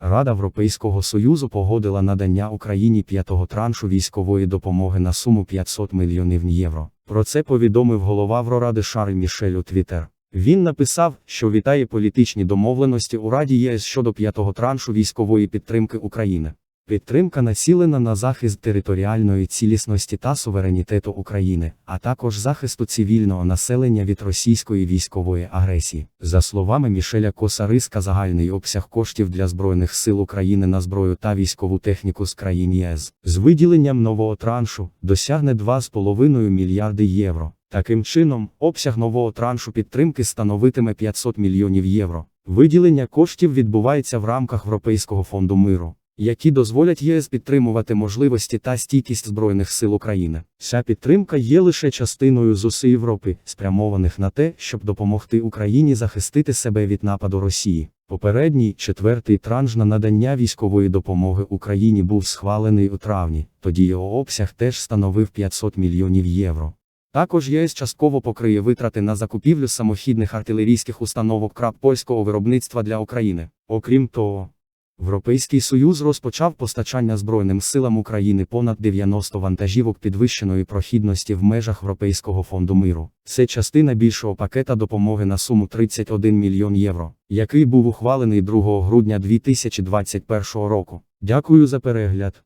Рада Європейського Союзу погодила надання Україні п'ятого траншу військової допомоги на суму 500 мільйонів євро. Про це повідомив голова Вроради Шарль Мішель у Твіттер. Він написав, що вітає політичні домовленості у Раді ЄС щодо п'ятого траншу військової підтримки України. Підтримка націлена на захист територіальної цілісності та суверенітету України, а також захисту цивільного населення від російської військової агресії. За словами Мішеля Косариска, загальний обсяг коштів для Збройних сил України на зброю та військову техніку з країн ЄС з виділенням нового траншу досягне 2,5 мільярди євро. Таким чином, обсяг нового траншу підтримки становитиме 500 мільйонів євро. Виділення коштів відбувається в рамках Європейського фонду миру які дозволять ЄС підтримувати можливості та стійкість Збройних сил України. Ця підтримка є лише частиною зусиль Європи, спрямованих на те, щоб допомогти Україні захистити себе від нападу Росії. Попередній четвертий транш на надання військової допомоги Україні був схвалений у травні, тоді його обсяг теж становив 500 мільйонів євро. Також ЄС частково покриє витрати на закупівлю самохідних артилерійських установок краб польського виробництва для України. Окрім того, Європейський Союз розпочав постачання Збройним силам України понад 90 вантажівок підвищеної прохідності в межах Європейського фонду миру. Це частина більшого пакета допомоги на суму 31 мільйон євро, який був ухвалений 2 грудня 2021 року. Дякую за перегляд.